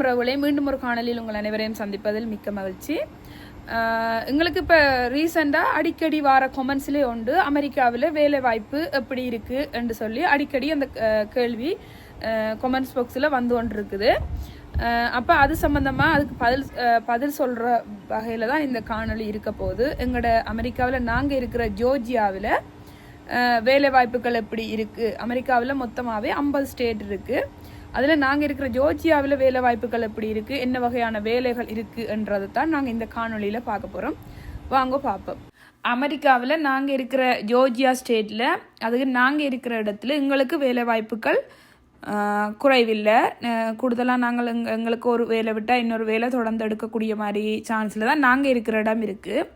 வணக்கம் ரகுலே. மீண்டும் ஒரு காணொலியில் உங்கள் அனைவரையும் சந்திப்பதில் மிக்க மகிழ்ச்சி. எங்களுக்கு இப்போ ரீசெண்டாக அடிக்கடி வார கொமெண்ட்ஸ்லேயே உண்டு. அமெரிக்காவில் வேலை வாய்ப்பு எப்படி இருக்குது என்று சொல்லி அடிக்கடி அந்த கேள்வி கொமெண்ட்ஸ் பாக்ஸில் வந்து கொண்டு இருக்குது அப்போ அது சம்மந்தமாக அதுக்கு பதில் பதில் சொல்கிற வகையில் தான் இந்த காணொலி இருக்க போகுது. எங்களோட அமெரிக்காவில் நாங்கள் இருக்கிற ஜோர்ஜியாவில் வேலை வாய்ப்புகள் எப்படி இருக்குது அமெரிக்காவில் மொத்தமாகவே ஐம்பது ஸ்டேட் இருக்குது அதில் நாங்கள் இருக்கிற ஜோர்ஜியாவில் வேலை வாய்ப்புகள் எப்படி இருக்குது என்ன வகையான வேலைகள் இருக்குன்றதை தான் நாங்கள் இந்த காணொலியில் பார்க்க போகிறோம் வாங்க பார்ப்போம். அமெரிக்காவில் நாங்கள் இருக்கிற ஜோர்ஜியா ஸ்டேட்டில் அதுக்கு நாங்கள் இருக்கிற இடத்துல எங்களுக்கு வேலை வாய்ப்புகள் குறைவில்லை. கூடுதலாக நாங்கள் எங்கள் எங்களுக்கு ஒரு வேலை விட்டால் இன்னொரு வேலை தொடர்ந்து எடுக்கக்கூடிய மாதிரி சான்ஸில் தான் நாங்கள் இருக்கிற இடம் இருக்குது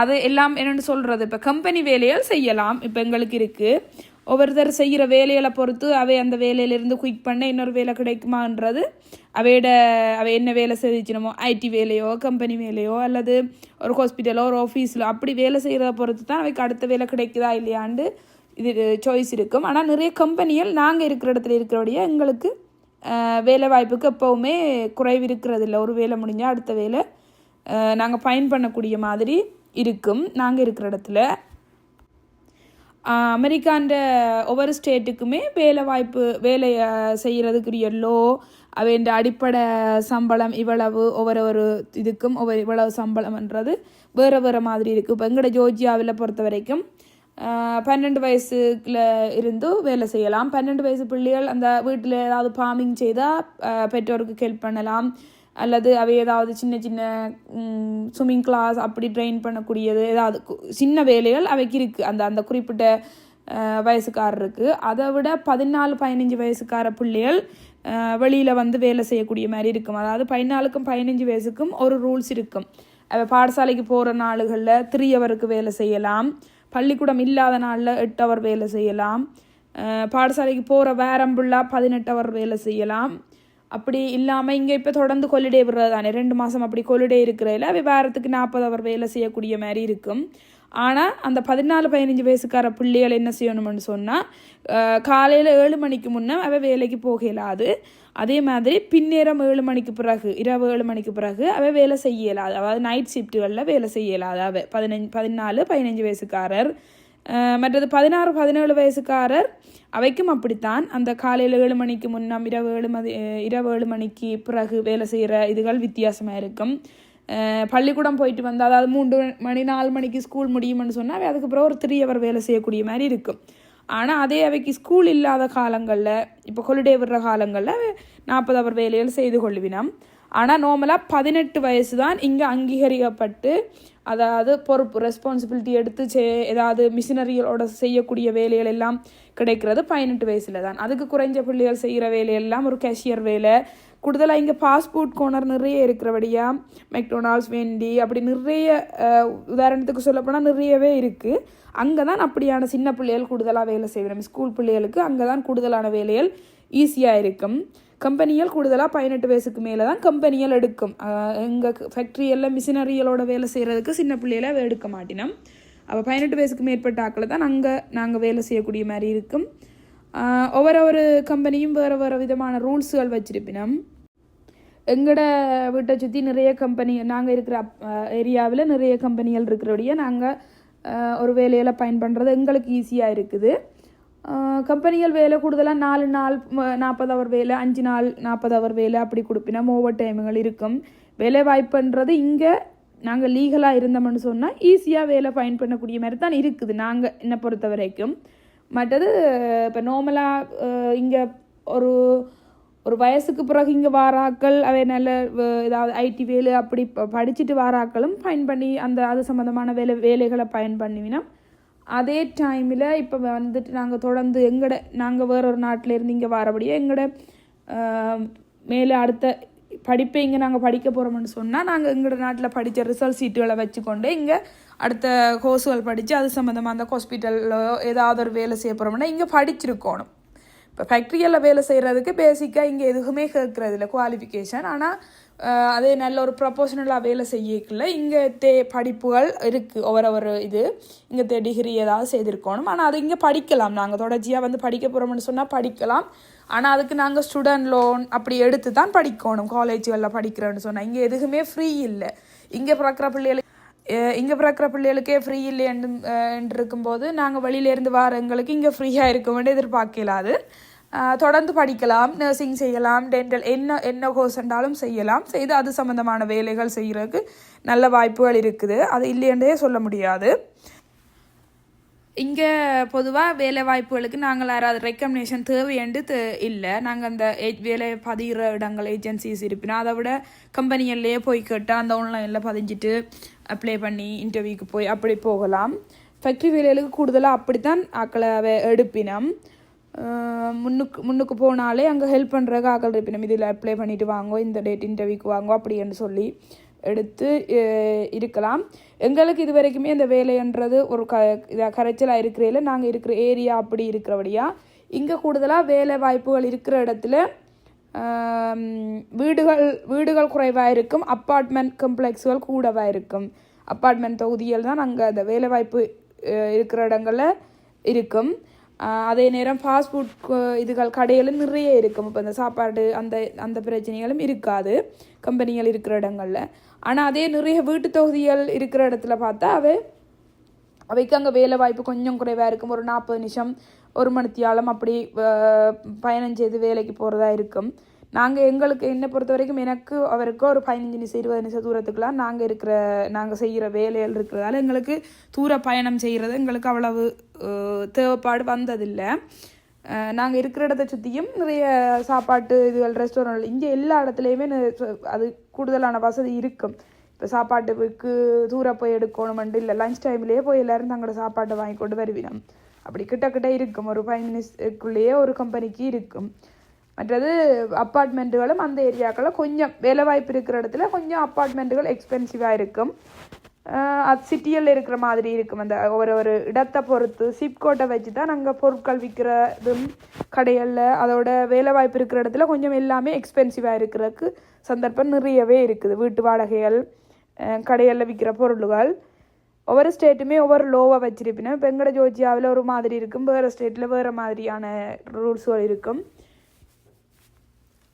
அது எல்லாம் என்னென்னு சொல்கிறது இப்போ கம்பெனி வேலைகள் செய்யலாம். இப்போ எங்களுக்கு இருக்குது ஒவ்வொருத்தர் செய்கிற வேலைகளை பொறுத்து அவை அந்த வேலையிலேருந்து குயிக் பண்ண இன்னொரு வேலை கிடைக்குமான்றது. அவையோட அவை என்ன வேலை செய்திச்சினமோ ஐடி வேலையோ கம்பெனி வேலையோ அல்லது ஒரு ஹாஸ்பிட்டலோ ஒரு ஆஃபீஸில் அப்படி வேலை செய்கிறத பொறுத்து தான் அவைக்கு அடுத்த வேலை கிடைக்குதா இல்லையாண்டு இது சாய்ஸ் இருக்கும். ஆனால் நிறைய கம்பெனிகள் நாங்கள் இருக்கிற இடத்துல இருக்கிறவுடைய எங்களுக்கு வேலை வாய்ப்புக்கு எப்போவுமே குறைவு இருக்கிறது இல்லை ஒரு வேலை முடிஞ்சால் அடுத்த வேலை நாங்கள் பயன் பண்ணக்கூடிய மாதிரி இருக்கும். நாங்கள் இருக்கிற இடத்துல. அமெரிக்கான்ற ஒவ்வொரு ஸ்டேட்டுக்குமே வேலை வாய்ப்பு வேலையை செய்கிறதுக்குரிய லோ அவன் அடிப்படை சம்பளம் இவ்வளவு ஒவ்வொரு ஒரு இதுக்கும் ஒவ்வொரு இவ்வளவு சம்பளம்ன்றது வேறு வேறு மாதிரி இருக்குது இப்போ எங்கட ஜோர்ஜியாவில் பொறுத்த வரைக்கும் பன்னெண்டு வயசுல இருந்து வேலை செய்யலாம். பன்னெண்டு வயசு பிள்ளைகள் அந்த வீட்டில் ஏதாவது ஃபார்மிங் செய்தால் பெற்றோருக்கு ஹெல்ப் பண்ணலாம். அல்லது அவை ஏதாவது சின்ன சின்ன ஸ்விம்மிங் கிளாஸ் அப்படி ட்ரெயின் பண்ணக்கூடியது ஏதாவது சின்ன வேலைகள் அவைக்கு இருக்குது அந்த அந்த குறிப்பிட்ட வயசுக்காரருக்கு. அதை விட பதினாலு பதினஞ்சு வயசுக்கார பிள்ளைகள் வெளியில் வந்து வேலை செய்யக்கூடிய மாதிரி இருக்கும். அதாவது பதினாலுக்கும் பதினஞ்சு வயசுக்கும் ஒரு ரூல்ஸ் இருக்கும். பாடசாலைக்கு போகிற நாளுகளில் த்ரீ ஹவருக்கு வேலை செய்யலாம். பள்ளிக்கூடம் இல்லாத நாளில் எட்டு அவர் வேலை செய்யலாம். பாடசாலைக்கு போகிற வேரம்புள்ளா பதினெட்டு அவர் வேலை செய்யலாம். அப்படி இல்லாமல் இங்கே இப்போ தொடர்ந்து கொலிடே விடுறது தானே ரெண்டு மாதம் அப்படி கொலிடே இருக்கிறதில்ல அவை வாரத்துக்கு நாற்பது அவர் வேலை செய்யக்கூடிய மாதிரி இருக்கும். ஆனால் அந்த பதினாலு பதினஞ்சு வயசுக்கார பிள்ளைகள் என்ன செய்யணும்னு சொன்னால் காலையில் ஏழு மணிக்கு முன்னே அவள் வேலைக்கு போகலாது. அதே மாதிரி பின்னேரம் ஏழு மணிக்கு பிறகு இரவு ஏழு மணிக்கு பிறகு அவள் வேலை செய்யலாது. அதாவது நைட் ஷிஃப்ட்டுகளில் வேலை செய்யலாது அவள் பதினஞ்சு பதினாலு பதினஞ்சு வயசுக்காரர். மற்றது பதினாறு பதினேழு வயசுக்காரர் அவைக்கும் அப்படித்தான். அந்த காலையில் ஏழு மணிக்கு முன்னம் இரவு ஏழு மதி இரவு ஏழு மணிக்கு பிறகு வேலை செய்கிற இதுகள் வித்தியாசமாக இருக்கும். பள்ளிக்கூடம் போயிட்டு வந்தால் அதாவது மூன்று மணி நாலு மணிக்கு ஸ்கூல் முடியும்னு சொன்னால் அவை அதுக்கப்புறம் ஒரு த்ரீ ஹவர் வேலை செய்யக்கூடிய மாதிரி இருக்கும். ஆனால் அதே அவைக்கு ஸ்கூல் இல்லாத காலங்களில் இப்போ ஹொலிடே விடுற காலங்களில் நாற்பது அவர் வேலைகள் செய்து கொள்வினாம். ஆனால் நார்மலாக பதினெட்டு வயசு தான் இங்கே அங்கீகரிக்கப்பட்டு அதாவது பொறுப்பு ரெஸ்பான்சிபிலிட்டி எடுத்து செ ஏதாவது மிஷினரிகளோட செய்யக்கூடிய வேலைகள் எல்லாம் கிடைக்கிறது பதினெட்டு வயசில் தான் அதுக்கு குறைஞ்ச பிள்ளைகள் செய்கிற வேலையெல்லாம் ஒரு கேஷியர் வேலை. கூடுதலாக இங்கே பாஸ்போர்ட் கோனர் நிறைய இருக்கிறபடியா மெக்டொனால்ட்ஸ் வேண்டி அப்படி நிறைய உதாரணத்துக்கு சொல்லப்போனால் நிறையவே இருக்குது அங்கே தான் அப்படியான சின்ன பிள்ளைகள் கூடுதலாக வேலை செய்வோம் ஸ்கூல் பிள்ளைகளுக்கு அங்கே தான் கூடுதலான வேலைகள் ஈஸியாக இருக்கும். கம்பெனிகள் கூடுதலாக பதினெட்டு வயசுக்கு மேலே தான் கம்பெனிகள் எடுக்கும். எங்கள் ஃபேக்ட்ரியெல்லாம் மிஷினரிகளோட வேலை செய்கிறதுக்கு சின்ன பிள்ளைகளை எடுக்க மாட்டினோம். அப்போ பதினெட்டு வயசுக்கு மேற்பட்ட ஆக்களை தான் அங்கே நாங்கள் வேலை செய்யக்கூடிய மாதிரி இருக்கும். ஒவ்வொரு ஒரு கம்பெனியும் வேறு வேறு விதமான ரூல்ஸுகள் வச்சுருப்பினோம். எங்களோட வீட்டை சுற்றி நிறைய கம்பெனி நாங்கள் இருக்கிற ஏரியாவில் நிறைய கம்பெனிகள் இருக்கிறபடியே நாங்கள் ஒரு வேலையில் பயன் பண்ணுறது எங்களுக்கு ஈஸியாக இருக்குது. கம்பெனிகள் வேலை கூடுதலாக நாலு நாள் நாற்பது அவர் வேலை அஞ்சு நாள் நாற்பது அவர் வேலை அப்படி கொடுப்பினா ஓவர் டைமுகள் இருக்கும். வேலை வாய்ப்புன்றது இங்கே நாங்கள் லீகலாக இருந்தோம்னு சொன்னால் ஈஸியாக வேலை ஃபைன் பண்ணக்கூடிய மாதிரி தான் இருக்குது. நாங்கள் என்னை பொறுத்த வரைக்கும். மற்றது இப்போ நார்மலாக இங்கே ஒரு ஒரு வயசுக்கு பிறகு இங்கே வாராக்கள் அவை நல்ல ஏதாவது ஐடி வேலை அப்படி ப- படிச்சுட்டு வாராக்களும் ஃபைன் பண்ணி அந்த அது சம்மந்தமான வேலை வேலைகளை பயன் பண்ணுவினோம் அதே டைமில் இப்போ வந்துட்டு நாங்கள் தொடர்ந்து எங்கட நாங்கள் வேற ஒரு நாட்டில் இருந்து இங்கே வரபடியே எங்களோட மேலே அடுத்த படிப்பை இங்கே நாங்கள் படிக்க போகிறோம்னு சொன்னால் நாங்கள் எங்களோட நாட்டில் படித்த ரிசல்ட் சீட்டுகளை வச்சுக்கொண்டு இங்கே அடுத்த கோர்ஸுகள் படித்து அது சம்மந்தமாக அந்த ஹாஸ்பிட்டலில் ஏதாவது ஒரு வேலை செய்ய போகிறோம்னா இங்கே படிச்சிருக்கணும். இப்போ ஃபேக்ட்ரியில் வேலை செய்கிறதுக்கு பேசிக்காக இங்கே எதுவுமே கேட்குறது இல்லை குவாலிஃபிகேஷன் ஆனால் அதே நல்ல ஒரு ப்ரொபோஷனலாக வேலை செய்யக்கல இங்கே தே படிப்புகள் இருக்குது ஒவ்வொரு ஒரு இது. இங்கே தே டிகிரி ஏதாவது செய்திருக்கணும். ஆனால் அது இங்கே படிக்கலாம். நாங்கள் தொடர்ச்சியாக வந்து படிக்க போகிறோம்னு சொன்னால் படிக்கலாம். ஆனால் அதுக்கு நாங்கள் ஸ்டூடெண்ட் லோன் அப்படி எடுத்து தான் படிக்கணும். காலேஜுகளில் படிக்கிறோன்னு சொன்னால் இங்கே எதுவுமே ஃப்ரீ இல்லை. இங்கே பிறக்கிற பிள்ளைகளுக்கு இங்கே பிறக்கிற பிள்ளைகளுக்கே ஃப்ரீ இல்லைன்னு என்று இருக்கும்போது நாங்கள் வெளியிலேருந்து வர எங்களுக்கு இங்கே ஃப்ரீயாக இருக்க வேண்டிய எதிர்பார்க்கலாது. தொடர்ந்து படிக்கலாம் நர்சிங் செய்யலாம் டென்டல் என்ன என்ன கோர்ஸ் என்றாலும் செய்யலாம். செய்து அது சம்மந்தமான வேலைகள் செய்கிறதுக்கு நல்ல வாய்ப்புகள் இருக்குது. அது இல்லைன்றே சொல்ல முடியாது. இங்கே பொதுவாக வேலை வாய்ப்புகளுக்கு நாங்கள் யாராவது ரெக்கமெண்டேஷன் தேவையண்டு தே இல்லை. நாங்கள் அந்த வேலை பதிகிற இடங்கள் ஏஜென்சிஸ் இருப்பினா அதை விட கம்பெனிகள்லேயே போய் கேட்டால் அந்த ஆன்லைனில் பதிஞ்சிட்டு அப்ளை பண்ணி இன்டர்வியூக்கு போய் அப்படி போகலாம். ஃபேக்ட்ரி வேலைகளுக்கு கூடுதலாக அப்படி தான் ஆக்களை வே- எடுப்பினம். முன்னுக்கு முன்னுக்கு போனாலே அங்கே ஹெல்ப் பண்ணுறதுக்கு ஆக்கள் இருப்பினம். இதில் அப்ளை பண்ணிட்டு வாங்கோ இந்த டேட் இன்டர்வியூக்கு வாங்கோ அப்படின்னு சொல்லி எடுத்து இருக்கலாம். எங்களுக்கு இது வரைக்குமே இந்த வேலைன்றது ஒரு க இதாக கரைச்சலாக இருக்கிறதில்ல நாங்கள் இருக்கிற ஏரியா அப்படி இருக்கிறபடியா இங்கே கூடுதலாக வேலை வாய்ப்புகள் இருக்கிற இடத்துல வீடுகள் வீடுகள் குறைவாக இருக்கும். அப்பார்ட்மெண்ட் கம்ப்ளெக்ஸுகள் கூடவாக இருக்கும். அப்பார்ட்மெண்ட் தொகுதிகள் தான் அங்கே அந்த வேலைவாய்ப்பு இருக்கிற இடங்களில் இருக்கும். அதே நேரம் ஃபாஸ்ட் ஃபுட் இதுகள் கடைகளும் நிறைய இருக்கும். இப்போ இந்த சாப்பாடு அந்த அந்த பிரச்சனைகளும் இருக்காது. கம்பெனிகள் இருக்கிற இடங்களில். ஆனால் அதே நிறைய வீட்டு தொகுதிகள் இருக்கிற இடத்துல பார்த்தா அவை அவைக்கு அங்கே வேலை வாய்ப்பு கொஞ்சம் குறைவாக இருக்கும். ஒரு நாற்பது நிமிஷம் ஒரு மணித்தியாலம் அப்படி பயணம் செய்து வேலைக்கு போகிறதா இருக்கும். நாங்கள் எங்களுக்கு என்னை பொறுத்த வரைக்கும் எனக்கு அவருக்கு ஒரு பதினஞ்சு நிமிஷம் இருபது நிமிஷம் தூரத்துக்குலாம் நாங்கள் இருக்கிற நாங்கள் செய்கிற வேலைகள் இருக்கிறதால எங்களுக்கு தூர பயணம் செய்கிறது எங்களுக்கு அவ்வளவு தேவைப்பாடு வந்ததில்லை. நாங்கள் இருக்கிற இடத்த சுற்றியும் நிறைய சாப்பாட்டு இதுகள் ரெஸ்டாரண்ட் இங்கே எல்லா இடத்துலையுமே அது கூடுதலான வசதி இருக்கும். இப்போ சாப்பாட்டுக்கு தூர போய் எடுக்கணுமெண்டு இல்லை லஞ்ச் டைம்லேயே போய் எல்லோரும் தங்களோட சாப்பாட்டை வாங்கி கொண்டு வருவினோம். அப்படி கிட்ட கிட்ட இருக்கும். ஒரு ஃபைவ் மினிட்ஸ்க்குள்ளேயே ஒரு கம்பெனிக்கு இருக்கும். மற்றது அப்பார்ட்மெண்ட்டுகளும் அந்த ஏரியாக்களில் கொஞ்சம் வேலை வாய்ப்பு இருக்கிற இடத்துல கொஞ்சம் அப்பார்ட்மெண்ட்டுகள் எக்ஸ்பென்சிவாக இருக்கும். அது சிட்டியில் இருக்கிற மாதிரி இருக்கும். அந்த ஒரு ஒரு இடத்தை பொறுத்து சிப்கோட்டை வச்சு தான் நாங்கள் பொருட்கள் விற்கிறதும் கடைகளில் அதோட வேலை வாய்ப்பு இருக்கிற இடத்துல கொஞ்சம் எல்லாமே எக்ஸ்பென்சிவாக இருக்கிறதுக்கு சந்தர்ப்பம் நிறையவே இருக்குது. வீட்டு வாடகைகள் கடைகளில் விற்கிற பொருள்கள். ஒவ்வொரு ஸ்டேட்டுமே ஒவ்வொரு லோவாக வச்சிருப்பினேன் இப்போ எங்கட ஜோர்ஜியாவில் ஒரு மாதிரி இருக்கும். வேறு ஸ்டேட்டில் வேறு மாதிரியான ரூல்ஸ்கள் இருக்கும்.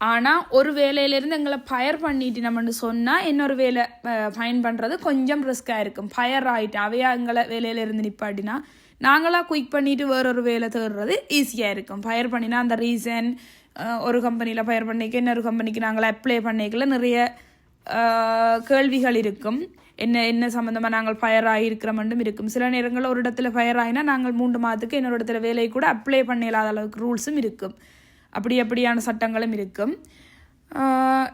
ஆனால் ஒரு வேலையிலேருந்து எங்களை ஃபயர் பண்ணிட்டு நம்மன்னு சொன்னால் இன்னொரு வேலை ஃபைன் பண்ணுறது கொஞ்சம் ரிஸ்க்காக இருக்கும். ஃபயர் ஆகிட்டு அவையா எங்களை வேலையிலேருந்து நிப்பாட்டினா நாங்களாக குயிக் பண்ணிவிட்டு வேறொரு வேலை தேடுறது ஈஸியாக இருக்கும். ஃபயர் பண்ணினா அந்த ரீசன் ஒரு கம்பெனியில் ஃபயர் பண்ணிக்க இன்னொரு கம்பெனிக்கு நாங்கள் அப்ளை பண்ணிக்கல நிறைய கேள்விகள் இருக்கும். என்ன என்ன சம்மந்தமாக நாங்கள் ஃபயர் ஆகியிருக்கிறோம் இருக்கும். சில நேரங்களில் ஒரு இடத்துல ஃபயர் ஆகினா நாங்கள் மூன்று மாதத்துக்கு இன்னொரு இடத்துல வேலையை கூட அப்ளை பண்ண இல்லாத அளவுக்கு ரூல்ஸும் இருக்கும். அப்படி அப்படியான சட்டங்களும் இருக்கும்.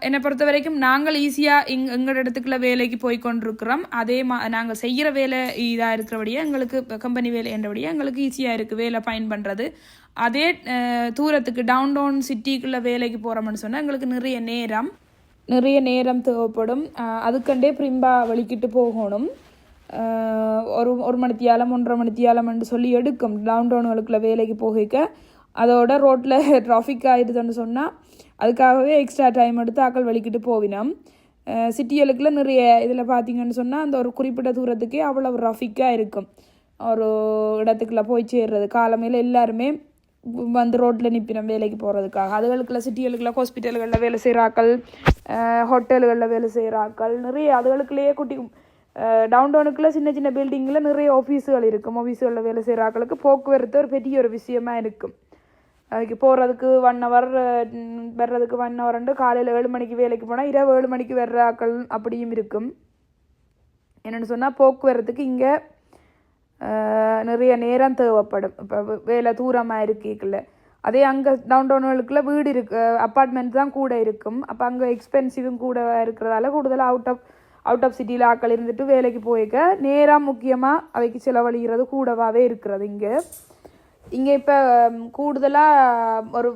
என்னை பொறுத்த வரைக்கும் நாங்கள் ஈஸியாக எங் எங்கள் இடத்துக்குள்ள வேலைக்கு போய் கொண்டிருக்கிறோம். அதே மா நாங்கள் செய்கிற வேலை இதாக இருக்கிறபடியே எங்களுக்கு கம்பெனி வேலை என்றபடியே எங்களுக்கு ஈஸியாக இருக்குது வேலை பயன் பண்ணுறது அதே தூரத்துக்கு டவுன் டவுன் சிட்டிக்குள்ளே வேலைக்கு போகிறோம்னு சொன்னால் எங்களுக்கு நிறைய நேரம் நிறைய நேரம் தேவைப்படும். அதுக்கண்டே பிரிம்பா வலிக்கிட்டு போகணும். ஒரு ஒரு மணித்தியாலம் ஒன்றரை மணித்தியாலம்னு சொல்லி எடுக்கும். டவுன் டவுனுகளுக்குள்ள வேலைக்கு போகிக்க அதோட ரோட்டில் டிராஃபிக் ஆகிடுதுன்னு சொன்னால் அதுக்காகவே எக்ஸ்ட்ரா டைம் எடுத்து ஆக்கள் வலிக்கிட்டு போவினோம். சிட்டிகளுக்குள்ள நிறைய இதில் பார்த்திங்கன்னு சொன்னால் அந்த ஒரு குறிப்பிட்ட தூரத்துக்கே அவ்வளோ ரஃபிக்காக இருக்கும். ஒரு இடத்துக்குள்ள போய் சேர்றது காலமையில் எல்லாருமே வந்து ரோட்டில் நிற்பினோம் வேலைக்கு போகிறதுக்காக அதுகளுக்குள்ள சிட்டிகளுக்குள்ள ஹாஸ்பிட்டல்களில் வேலை செய்கிறாக்கள் ஹோட்டல்களில் வேலை செய்கிறாக்கள் நிறைய அதுகளுக்குள்ளேயே குட்டி டவுன் டவுனுக்குள்ளே சின்ன சின்ன பில்டிங்கில் நிறைய ஆஃபீஸுகள் இருக்கும். ஆஃபீஸுகளில் வேலை செய்கிறாக்களுக்கு போக்குவரத்து ஒரு பெரிய ஒரு விஷயமா இருக்கும். அதுக்கு போகிறதுக்கு ஒன் ஹவர் வர்றதுக்கு ஒன் ஹவர்ண்டு காலையில் ஏழு மணிக்கு வேலைக்கு போனால் இரவு ஏழு மணிக்கு வர்ற ஆக்கள் அப்படியும் இருக்கும். என்னென்னு சொன்னால் போக்குவரத்துக்கு இங்கே நிறைய நேரம் தேவைப்படும். இப்போ வேலை தூரமாக இருக்கீங்கள அதே அங்கே டவுன் டவுனுகளுக்குள்ள வீடு இருக்கு அப்பார்ட்மெண்ட் தான் கூட இருக்கும். அப்போ அங்கே எக்ஸ்பென்சிவும் கூட இருக்கிறதால கூடுதலாக அவுட் ஆஃப் அவுட் ஆஃப் சிட்டியில் ஆக்கள் இருந்துட்டு வேலைக்கு போயிக்க நேரம் முக்கியமாக அவைக்கு செலவழிகிறது கூடவாகவே இருக்கிறது இங்கே. இங்கே இப்போ கூடுதலாக ஒரு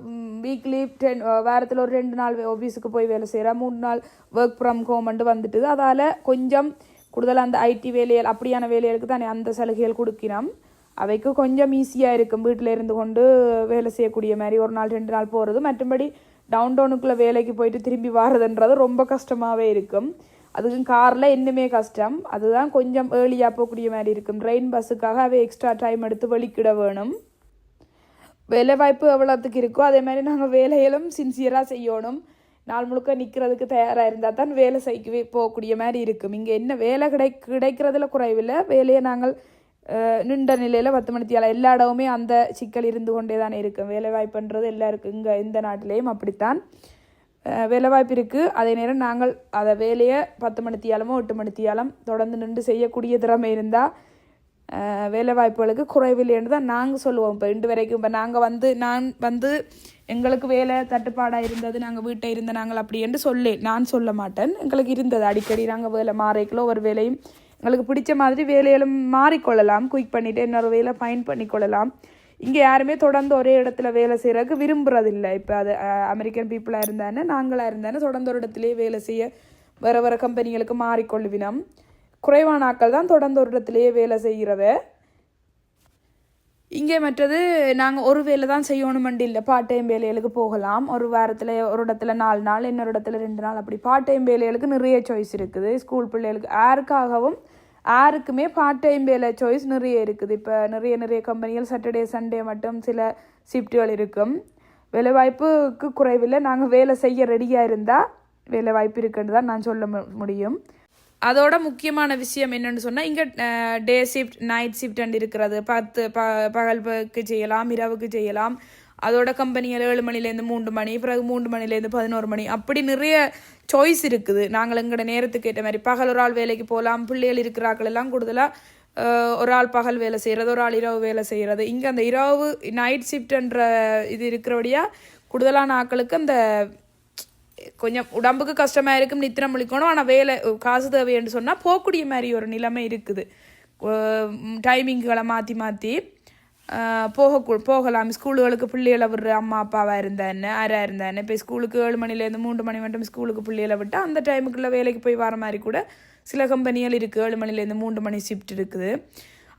வீக்லி டென் வாரத்தில் ஒரு ரெண்டு நாள் ஆஃபீஸுக்கு போய் வேலை செய்கிறேன் மூணு நாள் ஒர்க் ஃப்ரம் ஹோம்ன்ட்டு வந்துட்டு அதால் கொஞ்சம் கூடுதலாக அந்த ஐடி வேலைகள் அப்படியான வேலைகளுக்கு தானே அந்த சலுகைகள் கொடுக்கிறோம். அவைக்கு கொஞ்சம் ஈஸியாக இருக்கும். வீட்டில் இருந்து கொண்டு வேலை செய்யக்கூடிய மாதிரி ஒரு நாள் ரெண்டு நாள் போகிறது மற்றபடி டவுன் டவுனுக்குள்ளே வேலைக்கு போயிட்டு திரும்பி வர்றதுன்றது ரொம்ப கஷ்டமாகவே இருக்கும். அதுக்கும் காரில் இன்னுமே கஷ்டம். அதுதான் கொஞ்சம் ஏர்லியாக போகக்கூடிய மாதிரி இருக்கும். ட்ரெயின் பஸ்ஸுக்காக அவை எக்ஸ்ட்ரா டைம் எடுத்து வெளிக்கிட வேணும். வேலை வாய்ப்பு எவ்வளோத்துக்கு இருக்கோ அதே மாதிரி நாங்கள் வேலையிலும் சின்சியராக செய்யணும். நாள் முழுக்க நிற்கிறதுக்கு தயாராக இருந்தால் தான் வேலை செய்யவே போகக்கூடிய மாதிரி இருக்கும். இங்கே என்ன வேலை கிடை கிடைக்கிறதுல குறைவில்லை. வேலையை நாங்கள் நின்ற நிலையில் பத்து மணித்தியால எல்லா இடமுமே அந்த சிக்கல் இருந்து கொண்டே தான் இருக்கும். வேலை வாய்ப்புன்றது எல்லாருக்கும் இங்கே இந்த நாட்டிலேயும் அப்படித்தான். வேலைவாய்ப்பு வேலை வாய்ப்பு இருக்குது அதே நேரம் நாங்கள் அதை வேலையை பத்து மணித்தியாலமோ எட்டு மணித்தியாலம் தொடர்ந்து நின்று செய்யக்கூடிய திறமை இருந்தால் வேலைவாய்ப்புகளுக்கு குறைவில்லைன்னு தான் நாங்கள் சொல்லுவோம். இப்போ இன்று வரைக்கும் இப்போ நாங்கள் வந்து நான் வந்து எங்களுக்கு வேலை தட்டுப்பாடாக இருந்தது நாங்கள் வீட்டை இருந்த நாங்கள் அப்படி என்று சொல்லி நான் சொல்ல மாட்டேன். எங்களுக்கு இருந்தது. அடிக்கடி நாங்கள் வேலை மாறிக்கலோ ஒரு வேலையும் எங்களுக்கு பிடிச்ச மாதிரி வேலையிலும் மாறிக்கொள்ளலாம். குயிக் பண்ணிவிட்டு இன்னொரு வேலை ஃபைன் பண்ணிக்கொள்ளலாம். இங்கே யாருமே தொடர்ந்து ஒரே இடத்துல வேலை செய்கிறதுக்கு விரும்புறதில்லை. இப்போ அது அமெரிக்கன் பீப்புளாக இருந்தானே நாங்களாக இருந்தானே தொடர்ந்து ஒரு இடத்துலேயே வேலை செய்ய வேறு வேறு கம்பெனிகளுக்கு மாறிக்கொள்வினோம். குறைவான ஆக்கள் தான் தொடர்ந்து ஒரு இடத்துலையே வேலை செய்கிறவ. இங்கே மற்றது நாங்கள் ஒரு வேலை தான் செய்யணுமெண்டு இல்லை. பார்ட் டைம் வேலைகளுக்கு போகலாம். ஒரு வாரத்தில் ஒரு இடத்துல நாலு நாள் இன்னொரு இடத்துல ரெண்டு நாள். அப்படி பார்ட் டைம் வேலைகளுக்கு நிறைய சாய்ஸ் இருக்குது. ஸ்கூல் பிள்ளைகளுக்கு யாருக்காகவும் யாருக்குமே பார்ட் டைம் வேலை சாய்ஸ் நிறைய இருக்குது. இப்போ நிறைய நிறைய கம்பெனிகள் சாட்டர்டே சண்டே மட்டும் சில ஷிஃப்ட்டுகள் இருக்கும். வேலைவாய்ப்புக்கு குறைவில்லை. நாங்கள் வேலை செய்ய ரெடியாக இருந்தால் வேலை வாய்ப்பு இருக்குன்னு தான் நான் சொல்ல முடியும். அதோட முக்கியமான விஷயம் என்னென்னு சொன்னால் இங்கே டே ஷிஃப்ட் நைட் ஷிஃப்ட் இருக்கிறது. பத்து ப பகல்புக்கு செய்யலாம் இரவுக்கு செய்யலாம். அதோட கம்பெனிகள் ஏழு மணிலேருந்து மூன்று மணி பிறகு மூன்று மணிலேருந்து பதினோரு மணி. அப்படி நிறைய சாய்ஸ் இருக்குது. நாங்கள் எங்களோட நேரத்துக்கு ஏற்ற மாதிரி பகல் ஒரு ஆள் வேலைக்கு போகலாம் பிள்ளைகள் இருக்கிறாக்கள் எல்லாம் கூடுதலாக ஒரு ஆள் பகல் வேலை செய்கிறது ஒரு ஆள் இரவு வேலை செய்கிறது இங்கே அந்த இரவு நைட் ஷிஃப்ட்ன்ற இது இருக்கிறபடியாக கூடுதலான ஆட்களுக்கு அந்த கொஞ்சம் உடம்புக்கு கஷ்டமாக இருக்கும் நித்திரம் முழிக்கணும். ஆனால் வேலை காசு தேவைன்னு சொன்னால் போகக்கூடிய மாதிரி ஒரு நிலைமை இருக்குது. டைமிங்குகளை மாற்றி மாற்றி போக போகலாம். ஸ்கூலுகளுக்கு பிள்ளைகளை விடுற அம்மா அப்பாவாக இருந்தா என்ன யாராக இப்போ ஸ்கூலுக்கு ஏழு மணிலேருந்து மூன்று மணி மட்டும் ஸ்கூலுக்கு பிள்ளைகளை விட்டால் அந்த டைமுக்குள்ளே வேலைக்கு போய் வர மாதிரி கூட சில கம்பெனிகள் இருக்குது ஏழு மணிலேருந்து மூன்று மணி ஷிஃப்ட் இருக்குது.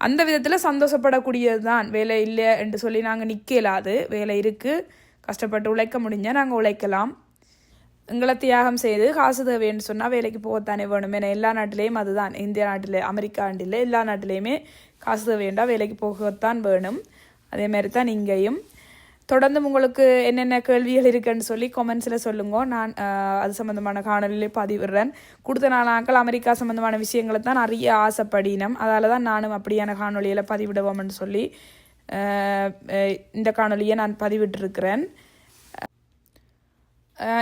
அந்த விதத்தில் சந்தோஷப்படக்கூடியது தான் வேலை இல்லை என்று சொல்லி நாங்கள் நிற்கலாது வேலை இருக்குது கஷ்டப்பட்டு உழைக்க முடிஞ்சால் நாங்கள் உழைக்கலாம். எங்களை தியாகம் செய்து காசு தேவைன்னு சொன்னால் வேலைக்கு போகத்தானே வேணும். ஏன்னா எல்லா நாட்டிலேயும் அதுதான். இந்திய நாட்டில் அமெரிக்கா ஆண்டில் எல்லா நாட்டிலையுமே காசு தேவைண்டா வேலைக்கு போகத்தான் வேணும். அதே மாதிரி தான் இங்கேயும். தொடர்ந்து உங்களுக்கு என்னென்ன கேள்விகள் இருக்குன்னு சொல்லி கொமெண்ட்ஸில் சொல்லுங்க. நான் அது சம்மந்தமான காணொலியில் பதிவிடுறேன். கொடுத்த நாளாக்கள் அமெரிக்கா சம்மந்தமான விஷயங்களை தான் நிறைய ஆசைப்படினம். அதால் தான் நானும் அப்படியான காணொலியில் பதிவிடுவோம்னு சொல்லி இந்த காணொலியை நான் பதிவிட்டிருக்கிறேன்.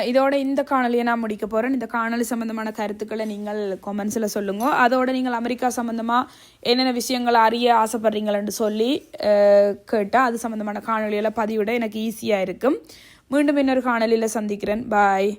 இதோட இந்த காணொலியை நான் முடிக்க போகிறேன் இந்த காணொலி சம்மந்தமான கருத்துக்களை நீங்கள் கொமெண்ட்ஸில் சொல்லுங்க. அதோட நீங்கள் அமெரிக்கா சம்மந்தமாக என்னென்ன விஷயங்களை அறிய ஆசைப்படுறீங்களன்னு சொல்லி கேட்டால் அது சம்மந்தமான காணொலியில் பதிவிட எனக்கு ஈஸியாக இருக்கும். மீண்டும் இன்னொரு காணொலியில் சந்திக்கிறேன். பாய்